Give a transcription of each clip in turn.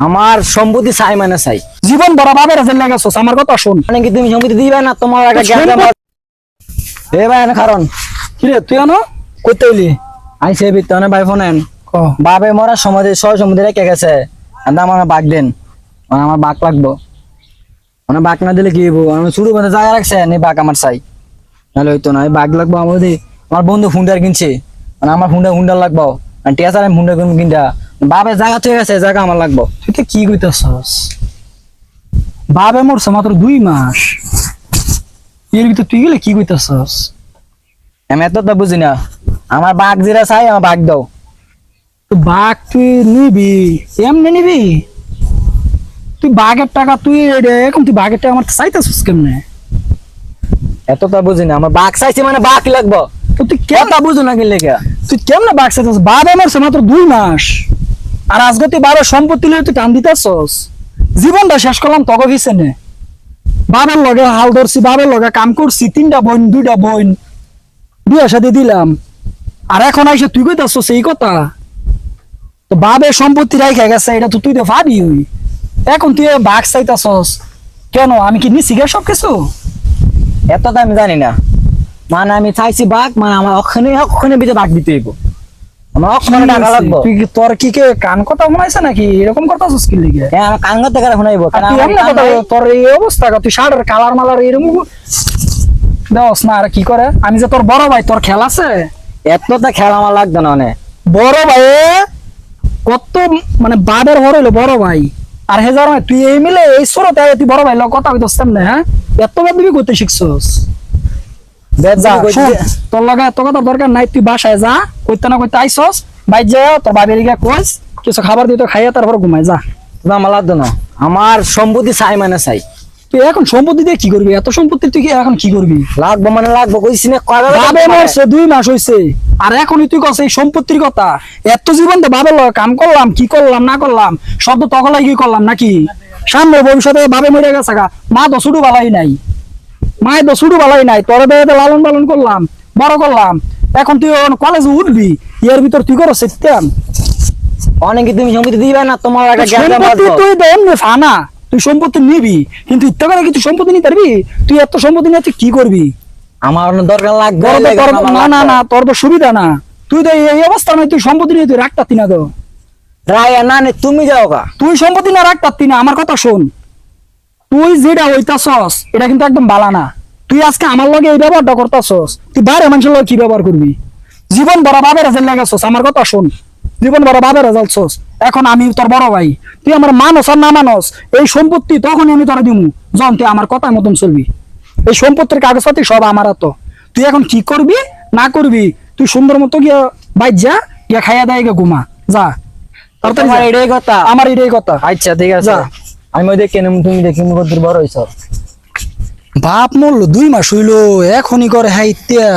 আমার সম্পত্তি চাই মানে চাই। জীবন বড় বাবের জেল লাগাছস আমার কথা শুন। মানে কি তুমি সম্পত্তি দিবে না? তোমার একটা জ্ঞান এ ভাই এনে কারণ কিরে তুই আনো? করতে হইলি? আইসে বিত্তনে ভাই ফোন এন ক। বাবে মরার সময় সহ সমুদ্রে রেখে গেছে। আর আমার বাঘ দেন। মানে আমার বাঘ লাগবো। মানে বাঘ না দিলে কি হইব? আমি শুরু করে জায়গা রাখছে নি বাঘ আমার চাই। নাহলে হইতো না বাঘ লাগবো আমার যদি আমার বন্ধু হুন্ডার কিনছে। মানে আমার হুন্ডা হুন্ডার লাগবো। আর টিয়াচার আমি হুন্ডা কিনবো কিনটা বাবে জায়গা থেকে গেছে জায়গা আমার লাগবো। তুই কি কইতাছস? বাবে মরছে মাত্র দুই মাস। এর ভিতর তুই গেলে কি কইতাছস? আমি এত তো বুঝি না। আমার বাঘ যেটা চাই আমার বাঘ দাও। তো বাঘ তুই নিবি? এমনি নিবি? তুই বাঘের টাকা তুই এ- এখন তুই বাঘের টাকা আমার চাইতেছিস কেমনে? এত তো বুঝি না। আমার বাঘ চাইছি মানে বাঘ লাগবো। তো তুই কেমন বুঝো না কে তুই কেমনে বাঘ চাইতেছিস? বাবা মারছে মাত্র দুই মাস। আর আজকে তুই বারো সম্পত্তি লয়ে তুই টান দিতেছস। জীবনটা শেষ করলাম তক পিছনে বাবার লগে হাল ধরছি, বাবার লগে কাম করছি, তিনটা বোন, দুইটা বোন। বিয়ে সাথে দিলাম। আর এখন আইসে তুই কইতাছস এই কথা? তো বাবে সম্পত্তি রাইখা গেছে, এটা তো তুই তো ভাবি এখন তুই বাঘ চাইতাছস। কেন, আমি কি নিছি গে সব কিছু এত তো আমি জানি না। মানে আমি চাইছি বাঘ মানে আমার ওখানে ওখানে ভিতরে বাঘ দিতে হইব। তোর কি কে কান কথা নাকি? এরকম কথা কি লিগে? হ্যাঁ কান করতে গেলে শুনাইবো। আর তুই এমনি কথা বল, তোর এই অবস্থা তুই শার্টের কালার মালার এরকম দেওস না আর কি করে? আমি যে তোর বড় ভাই তোর খেলা আছে? এত তো খেলা আমার লাগতো না বড় ভাই কত মানে বাদের বড় হইল বড় ভাই। আর হেজার ভাই তুই এই মিলে এই সরতে তুই বড় ভাই কথা কইতস তেমনে হ্যাঁ? এত বাদ দিবি করতে শিখছস। তোর লগে কথা দরকার নাই তুই বাসায় যা কইতে না কইতে আইসস। বাইর তোর বাবির গিয়ে কইস কিছু খাবার দিতে খাইয়া তারপর ঘুমাই যা। না আমার সম্পত্তি চাই মানে চাই। তুই এখন সম্পত্তি দিয়ে কি করবি? এত সম্পত্তি তুই এখন কি করবি? লাগবো মানে লাগবো কইছি না বাবে মরছে দুই মাস হইছে। আর এখনই তুই কস এই সম্পত্তির কথা। এত জীবন তো বাবে কাম করলাম কি করলাম না করলাম সব তো তখন কি করলাম নাকি? সামনে ভবিষ্যতে বাবে মরে গেছে মা তো ছুটু বালাই নাই। মায়ের তো ছুটু বালাই নাই তোর বেড়াতে লালন পালন করলাম বড় করলাম। এখন তুই কলেজে উঠবি এর ভিতর তুই করো সেটাম অনেকে তুমি সম্পত্তি দিবে না তোমার একটা সম্পত্তি তুই দেন ফানা। তুই সম্পত্তি নিবি কিন্তু ইত্যা করে কি সম্পত্তি নিতে পারবি? তুই এত সম্পত্তি নিয়ে কি করবি? আমার দরকার লাগবে না না না তোর তো সুবিধা না। তুই তো এই অবস্থা নাই তুই সম্পত্তি নিয়ে তুই রাখতাতি না তো। রায় না তুমি যাও তুই সম্পত্তি না রাখতাতি না আমার কথা শোন। তুই যেটা হইতাছস এটা কিন্তু একদম বালা না। তুই আজকে আমার লগে এই ব্যবহারটা করতাছস তুই বাইরে মানুষের লগে কি ব্যবহার করবি? জীবন বড় বাবের রেজাল্ট লাগাছস আমার কথা শোন। জীবন বড় বাবের রেজাল্ট এখন আমি তোর বড় ভাই। তুই আমার মানস আর না মানস এই সম্পত্তি তখন আমি তোরা দিমু। যখন তুই আমার কথা মতন চলবি। এই সম্পত্তির কাগজপাতি সব আমার তো তুই এখন কি করবি না করবি তুই সুন্দর মতো গিয়া বাইর যা গিয়া খাইয়া দেয় গিয়া ঘুমা। যা। তাড়াতাড়ি তোমার যা। এটাই কথা। আমার এটাই কথা। আচ্ছা ঠিক আছে। যা। আমি ওই নেব, তুমি দেখি কত বড় হইছ। বাপ মরলো, দুই মাস হইল, এখনই করে হ্যাঁ ইত্যা।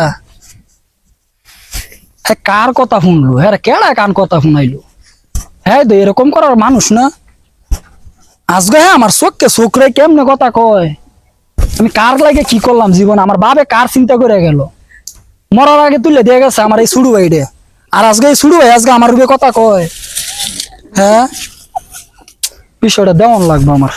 হ্যাঁ কার কথা শুনলো? হ্যাঁ কেডা কান কথা শুনাইলো? হ্যাঁ তো এরকম করার মানুষ না। আজকে হ্যাঁ আমার চোখকে চোখরে কেমনে কথা কয়? আমি কার লাগে কি করলাম জীবন? আমার বাবে কার চিন্তা করে গেল? মরার আগে তুলে দিয়ে গেছে আমার এই সুড়ু ভাইডে আর আজকে এই সুড়ু ভাই আজকে আমার রূপে কথা কয়। হ্যাঁ? বিষয়টা দেওয়ান লাগবে আমার।